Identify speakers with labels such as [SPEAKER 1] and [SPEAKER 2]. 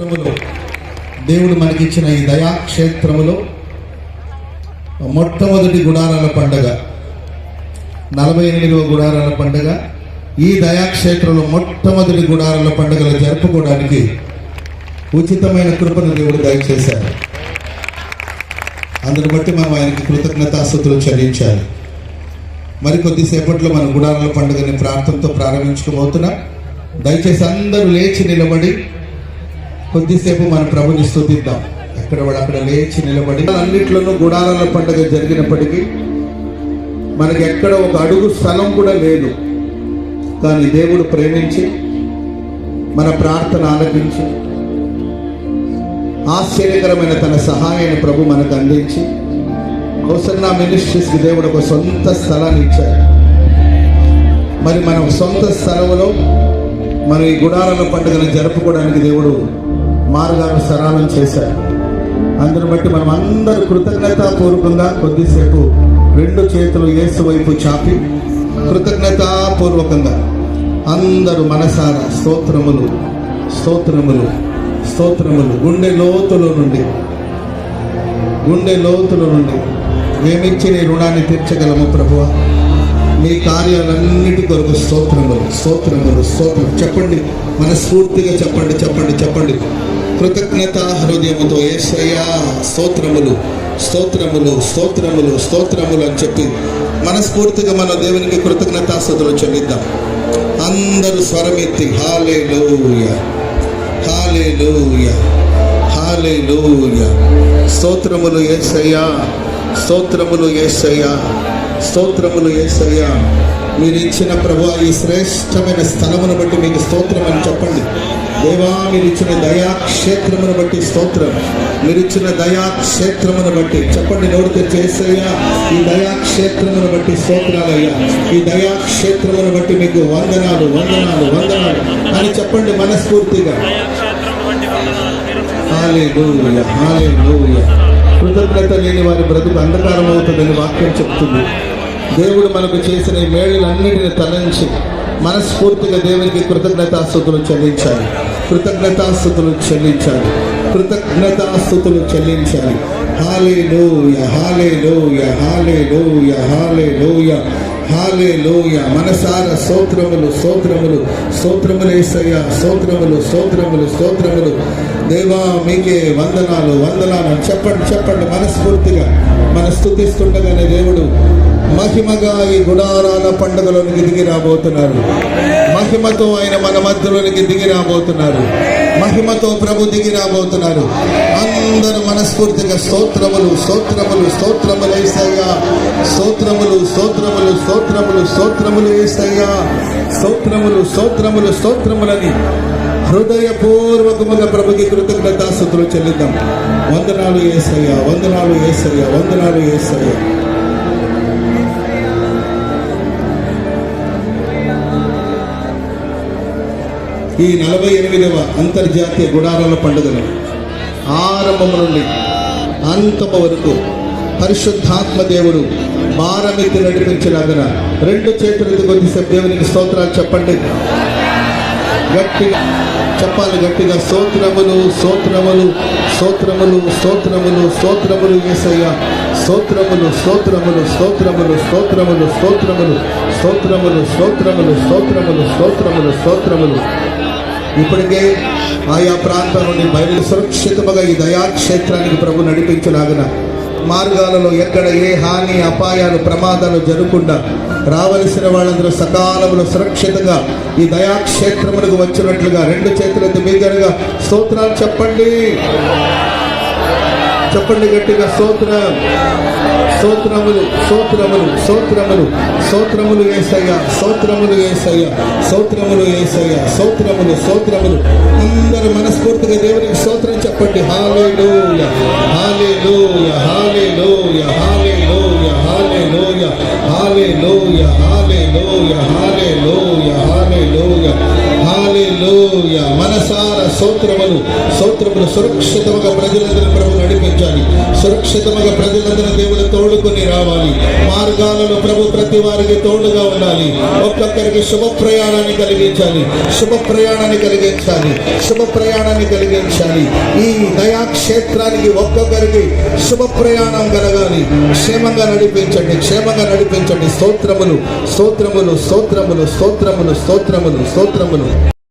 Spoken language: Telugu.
[SPEAKER 1] దేవుడు మనకిచ్చిన ఈ దయాక్షేత్రములో మొట్టమొదటి గుడారాల పండగ నలభై ఎనిమిదవ గుడారాల పండగ. ఈ దయాక్షేత్రంలో మొట్టమొదటి గుడారాల పండుగలు జరుపుకోవడానికి ఉచితమైన కృపను దేవుడు దయచేశారు. అందును బట్టి మనం ఆయనకి కృతజ్ఞతాస్థుతులు చెల్లించాలి. మరి కొద్దిసేపట్లో మనం గుడారాల పండుగని ప్రార్థనతో ప్రారంభించుకోబోతున్నాం. దయచేసి అందరూ లేచి నిలబడి కొద్దిసేపు మన ప్రభుని స్థుతిద్దాం ఎక్కడ వాడు అక్కడ లేచి నిలబడి అన్నిట్లోనూ గుడారాల పండుగ జరిగినప్పటికీ మనకి ఎక్కడ ఒక అడుగు స్థలం కూడా లేదు. కానీ దేవుడు ప్రేమించి మన ప్రార్థన ఆలకించి ఆశ్చర్యకరమైన తన సహాయాన్ని ప్రభు మనకు అందించి హోసన్నా మినిస్ట్రీస్కి దేవుడు ఒక సొంత స్థలాన్ని ఇచ్చారు మరి మన సొంత స్థలంలో మనం ఈ గుడారాల పండుగను జరుపుకోవడానికి దేవుడు మార్గాలు సరళం చేశారు. అందరు బట్టి మనం అందరూ కృతజ్ఞతాపూర్వకంగా కొద్దిసేపు రెండు చేతులు ఏసు వైపు చాపి కృతజ్ఞతాపూర్వకంగా అందరూ మనసారా స్తోత్రములు స్తోత్రములు స్తోత్రములు. గుండె లోతుల నుండి గుండె లోతుల నుండి మేమిచ్చి నీ రుణాన్ని తీర్చగలము ప్రభువ. మీ కార్యాలన్నిటి కొరకు స్తోత్రములు స్తోత్రములు స్తోత్రం చెప్పండి మనస్ఫూర్తిగా చెప్పండి చెప్పండి చెప్పండి. కృతజ్ఞత హృదయముతో ఏసయ్యా స్తోత్రములు స్తోత్రములు స్తోత్రములు స్తోత్రములు అని చెప్పి మనస్ఫూర్తిగా మన దేవునికి కృతజ్ఞతాస్థుతులు చెల్లిద్దాం. అందరూ స్వరమెత్తి హాలే హాలేలూయ హాలేలూయ స్తోత్రములు ఏసయ్యా స్తోత్రములు ఏసయ్యా స్తోత్రములు ఏసయ్యా మీరు ఇచ్చిన ప్రభు ఈ శ్రేష్టమైన స్థలమును బట్టి మీకు స్తోత్రం అని చెప్పండి. దేవా మీరిచ్చిన దయాక్షేత్రమును దయా క్షేత్రమును బట్టి స్తోత్రం. మీరు ఇచ్చిన దయా క్షేత్రమును బట్టి. చెప్పండి నోడితే చేసయ్యా ఈ దయా క్షేత్రమును బట్టి స్తోత్రాలయ్యా ఈ దయా క్షేత్రమును బట్టి మీకు వందనాలు వందనాలు వందనాలు. అని చెప్పండి మనస్ఫూర్తిగా. కృతజ్ఞత లేని వారి బ్రతుకు అంధకారం అవుతుందని వాక్యం చెప్తుంది. దేవుడు మనకు చేసిన ఈ మేళ్ళన్నిటిని తలంచి మనస్ఫూర్తిగా దేవునికి కృతజ్ఞతాస్థుతులు చెల్లించాలి. కృతజ్ఞతాస్థుతులు చెల్లించాలి. కృతజ్ఞతాస్థుతులు చెల్లించాలి. హాలే లోయ హాలే లోయ హాలే లోయ హాలే లోయ హాలే లోయ మనసార సోత్రములు సోత్రములు స్తోత్రములు ఏసయ్య సోత్రములు సోత్రములు దేవా మీకే వందనాలు వందనాలు. చెప్పండి చెప్పండి మనస్ఫూర్తిగా. మన స్థుతిస్తుండగానే దేవుడు మహిమగా ఈ గుడారాల పండుగలోనికి దిగి రాబోతున్నారు. మహిమతో ఆయన మన మధ్యలోనికి దిగి రాబోతున్నారు. మహిమతో ప్రభు దిగి రాబోతున్నారు. అందరూ మనస్ఫూర్తిగా స్తోత్రములు స్తోత్రములు స్తోత్రములు వేసయ్యా స్తోత్రములు స్తోత్రములు స్తోత్రములు స్తోత్రములు వేసయ్యా స్తోత్రములు స్తోత్రములు స్తోత్రములని హృదయపూర్వకముగా ప్రభుకి కృతజ్ఞతాస్థుతులు చెల్లిద్దాం. వందనాలు ఏసయ్యా వందనాలు ఏసయ్యా వందనాలు ఏసయ్యా. ఈ నలభై ఎనిమిదవ అంతర్జాతీయ గుడారాల పండుగను ఆరంభం నుండి అంతమ వరకు పరిశుద్ధాత్మ దేవుడు భారమెత్తి నడిపించలాగన రెండు చేతులతో కొద్దిసేపు దేవునికి స్తోత్రాలు చెప్పండి గట్టిగా చెప్పాలి గట్టిగా సోత్రములు సోత్రములు సోత్రములు సోత్రములు సోత్రములు ఏసయ్య సోత్రములు సోత్రములు సోత్రములు సోత్రములు సోత్రములు సోత్రములు సోత్రములు సోత్రములు సోత్రములు సోత్రములు సోత్రములు ఇప్పటికే ఆయా ప్రాంతం నుండి బయలు సురక్షితముగా ఈ దయాక్షేత్రానికి ప్రభు నడిపించలాగిన మార్గాలలో ఎక్కడ ఏ హాని అపాయాలు ప్రమాదాలు జరగకుండా రావలసిన వాళ్ళందరూ సకాలంలో సురక్షితంగా ఈ దయాక్షేత్రములకు వచ్చినట్లుగా రెండు చేతులతో మీదనగా స్తోత్రాలు చెప్పండి. చెప్పండి గట్టిగా స్తోత్రం స్తోత్రములు స్తోత్రములు స్తోత్రములు స్తోత్రములు వేసయ్య స్తోత్రములు వేసయ్య స్తోత్రములు వేసయ్య స్తోత్రములు స్తోత్రములు అందరూ మనస్ఫూర్తిగా దేవునికి స్తోత్రం చెప్పండి. హాలే లోయ హాలే లోయ హాలే లోయ హాలే లోయ హాలే లోయ హాలే లోయ హాలే లోయ హాలే లోయ హాలే లోయ హాలెలూయా మనసార సౌత్రములు స్తోత్రములు సురక్షితముగా ప్రజలందరూ ప్రభు నడిపించాలి. సురక్షితముగా ప్రజలందరూ దేవుడు తోడుకొని రావాలి. మార్గాలలో ప్రభు ప్రతి వారికి తోడుగా ఉండాలి. ఒక్కొక్కరికి శుభ ప్రయాణాన్ని కలిగించాలి. శుభ ప్రయాణాన్ని కలిగించాలి. శుభ ప్రయాణాన్ని కలిగించాలి. ఈ దయాక్షేత్రానికి ఒక్కొక్కరికి శుభ ప్రయాణం కలగాలి. క్షేమంగా నడిపించండి. క్షేమంగా నడిపించండి. స్తోత్రములు స్తోత్రములు స్తోత్రములు స్తోత్రములు స్తోత్రములు స్తోత్రములు.